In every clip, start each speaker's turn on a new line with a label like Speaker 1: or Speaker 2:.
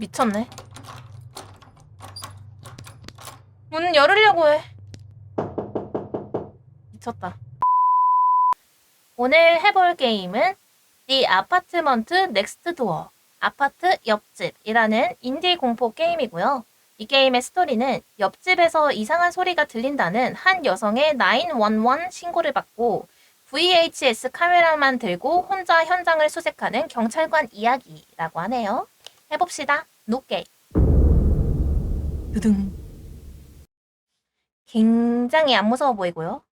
Speaker 1: 미쳤네. 문 열으려고 해. 미쳤다. 오늘 해볼 게임은 The Apartment Next Door, 아파트 옆집이라는 인디 공포 게임이고요. 이 게임의 스토리는 옆집에서 이상한 소리가 들린다는 한 여성의 911 신고를 받고 VHS 카메라만 들고 혼자 현장을 수색하는 경찰관 이야기라고 하네요. 해봅시다. 노게. 두둥. 굉장히 안 무서워 보이고요.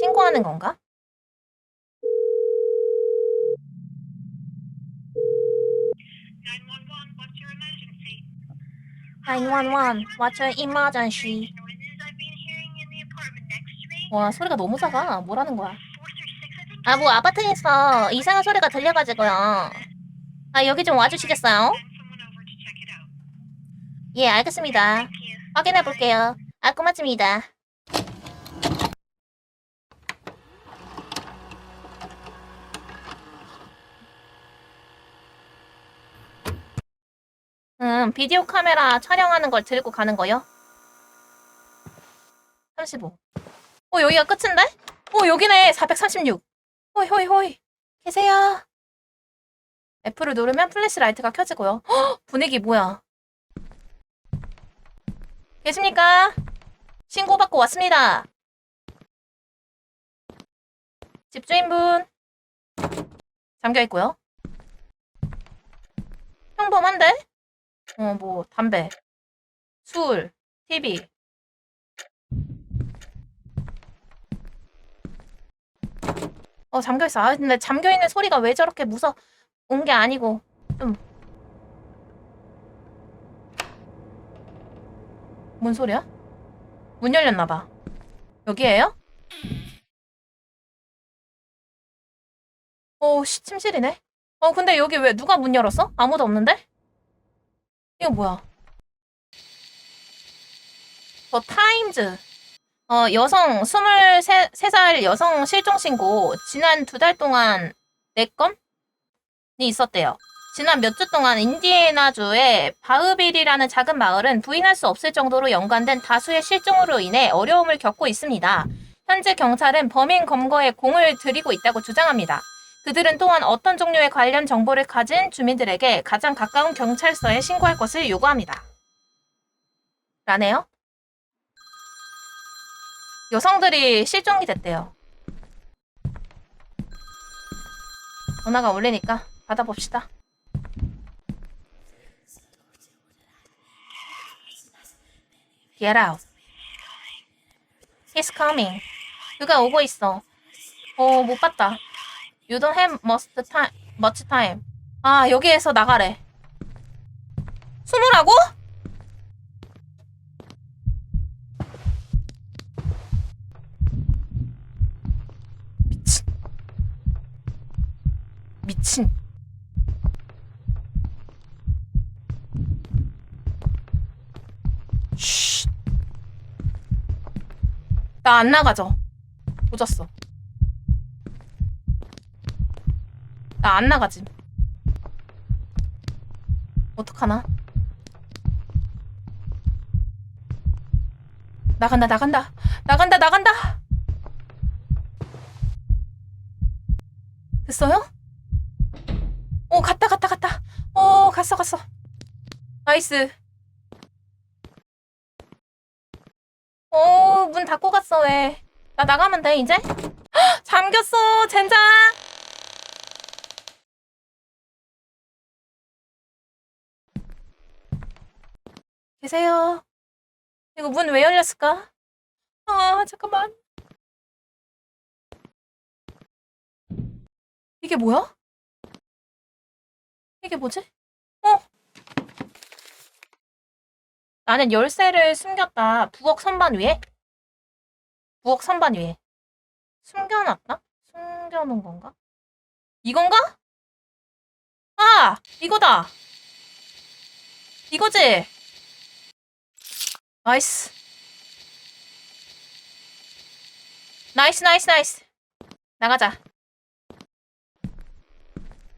Speaker 1: 신고하는 건가?
Speaker 2: What's your emergency?
Speaker 1: 911, what's your emergency? 와, 소리가 너무 작아. 뭐라는 거야?
Speaker 2: 436, I think.
Speaker 1: 아, 뭐 아파트에서 이상한 소리가 들려가지고요. 아, 여기 좀 와주시겠어요? 예, 알겠습니다. 확인해 볼게요. 아, 고맙습니다. 음, 비디오 카메라 촬영하는 걸 들고 가는 거요? 35. 어, 여기가 끝인데? 어, 여기네. 436. 호이, 호이, 호이. 계세요. F를 누르면 플래시 라이트가 켜지고요. 헉, 분위기 뭐야? 계십니까? 신고받고 왔습니다. 집주인분. 잠겨 있고요. 평범한데? 어, 뭐, 담배, 술, TV. 어, 잠겨 있어. 아, 근데 잠겨 있는 소리가 왜 저렇게 무서운 게 아니고, 좀. 뭔 소리야? 문 열렸나봐. 여기에요? 어, 씨, 침실이네. 어, 근데 여기 왜 누가 문 열었어? 아무도 없는데? 이거 뭐야? 더 타임즈. 어, 여성, 23살 여성 실종 신고, 지난 두 달 동안 4건이 있었대요. 지난 몇 주 동안 인디애나주의 바흐빌이라는 작은 마을은 부인할 수 없을 정도로 연관된 다수의 실종으로 인해 어려움을 겪고 있습니다. 현재 경찰은 범인 검거에 공을 들이고 있다고 주장합니다. 그들은 또한 어떤 종류의 관련 정보를 가진 주민들에게 가장 가까운 경찰서에 신고할 것을 요구합니다. 라네요. 여성들이 실종이 됐대요. 전화가 울리니까 받아봅시다. Get out. He's coming. 그가 오고 있어. 어, 못 봤다. You don't have much time. Much time. 아, 여기에서 나가래. 숨으라고? 미친. 쉿. 나 안 나가죠? 조졌어. 나 안 나가지. 어떡하나? 나간다, 나간다. 나간다, 나간다! 됐어요? 갔어, 갔어. 나이스. 오, 문 닫고 갔어, 왜. 나 나가면 돼, 이제? 헉, 잠겼어, 젠장! 계세요? 이거 문 왜 열렸을까? 아, 잠깐만. 이게 뭐야? 이게 뭐지? 어? 나는 열쇠를 숨겼다. 부엌 선반 위에? 부엌 선반 위에. 숨겨놨다? 숨겨놓은 건가? 이건가? 아! 이거다! 이거지? 나이스. 나이스, 나이스, 나이스. 나가자.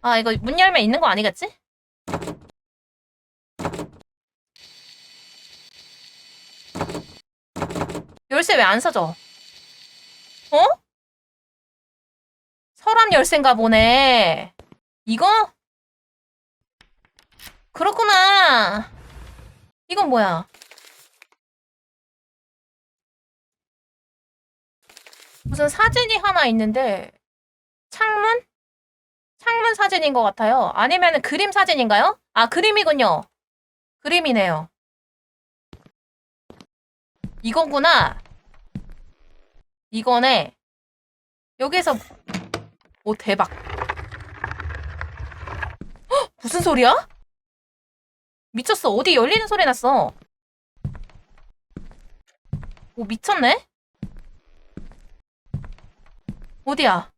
Speaker 1: 아, 이거 문 열면 있는 거 아니겠지? 열쇠 왜 안 사줘? 어? 서랍 열쇠인가 보네. 이거? 그렇구나. 이건 뭐야? 무슨 사진이 하나 있는데 창문? 창문 사진인 것 같아요. 아니면 그림 사진인가요? 아, 그림이군요. 그림이네요. 이거구나. 이거네. 여기서 오 대박. 헉, 무슨 소리야? 미쳤어. 어디 열리는 소리 났어. 오 미쳤네. 어디야?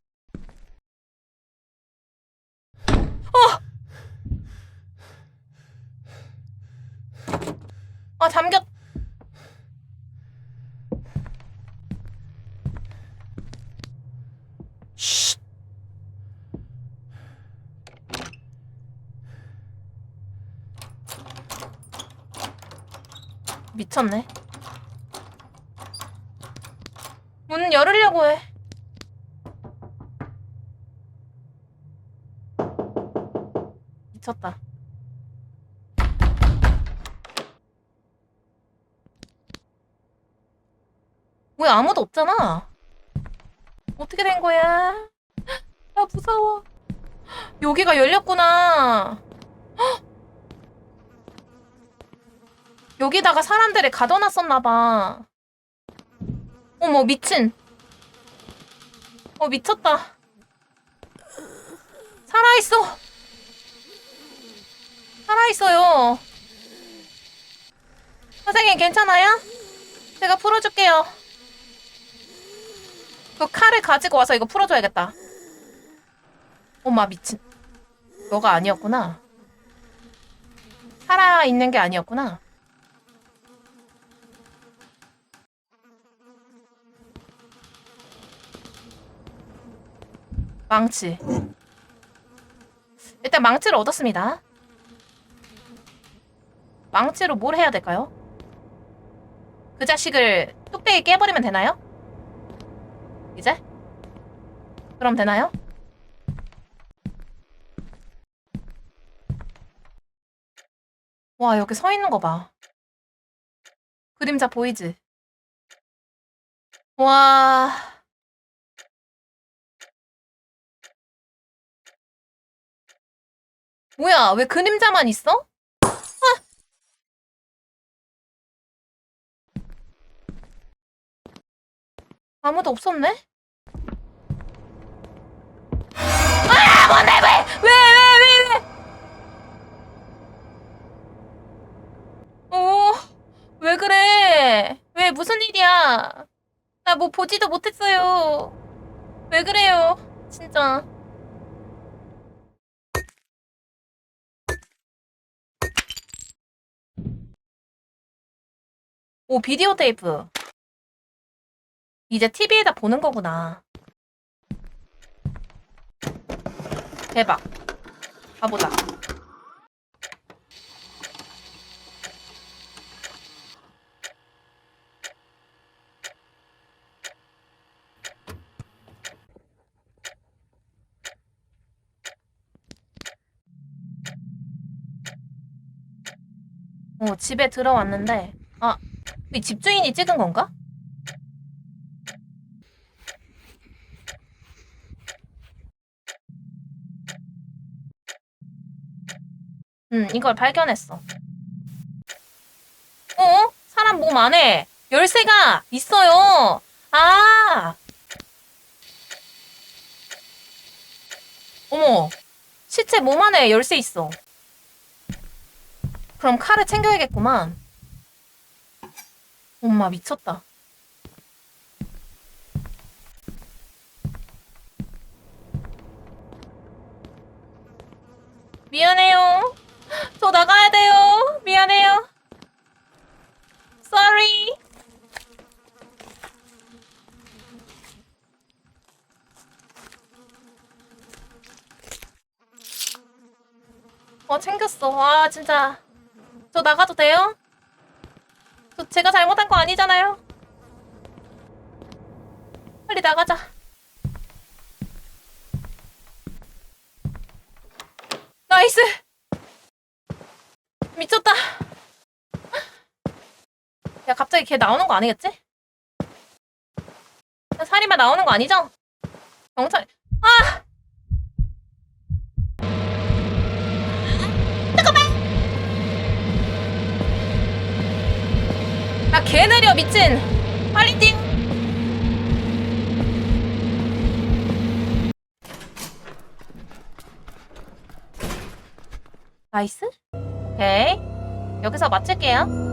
Speaker 1: 어! 아 잠겼. 쉿. 미쳤네. 문 열으려고 해. 미쳤다. 왜 아무도 없잖아? 어떻게 된 거야? 아, 무서워. 여기가 열렸구나. 여기다가 사람들을 가둬놨었나봐. 어머, 미친. 어, 미쳤다. 살아있어. 살아있어요. 선생님, 괜찮아요? 제가 풀어줄게요. 그 칼을 가지고 와서 이거 풀어줘야겠다. 엄마 미친. 너가 아니었구나. 살아 있는 게 아니었구나. 망치. 일단 망치를 얻었습니다. 망치로 뭘 해야 될까요? 그 자식을 뚝배기 깨버리면 되나요? 이제? 그럼 되나요? 와, 여기 서 있는 거 봐. 그림자 보이지? 와. 뭐야, 왜 그림자만 있어? 아무도 없었네? 아, 뭔데, 왜, 왜, 왜, 왜, 왜? 어, 왜 그래? 왜, 무슨 일이야? 나 뭐 보지도 못했어요. 왜 그래요? 진짜. 오, 비디오 테이프. 이제 TV에다 보는 거구나. 대박. 가보자. 어, 집에 들어왔는데, 아, 이 집주인이 찍은 건가? 응, 이걸 발견했어. 어? 사람 몸 안에 열쇠가 있어요. 아! 어머, 시체 몸 안에 열쇠 있어. 그럼 칼을 챙겨야겠구만. 엄마 미쳤다. 미안해요. 저 나가야 돼요. 미안해요. Sorry. 어, 챙겼어. 와, 진짜. 저 나가도 돼요? 저 제가 잘못한 거 아니잖아요? 빨리 나가자. 나이스! 미쳤다. 야, 갑자기 걔 나오는 거 아니겠지? 야, 살인마 나오는 거 아니죠? 경찰, 아! 야, 개 내려, 미친! 빨리 띵! 나이스? 오케이. 여기서 마칠게요.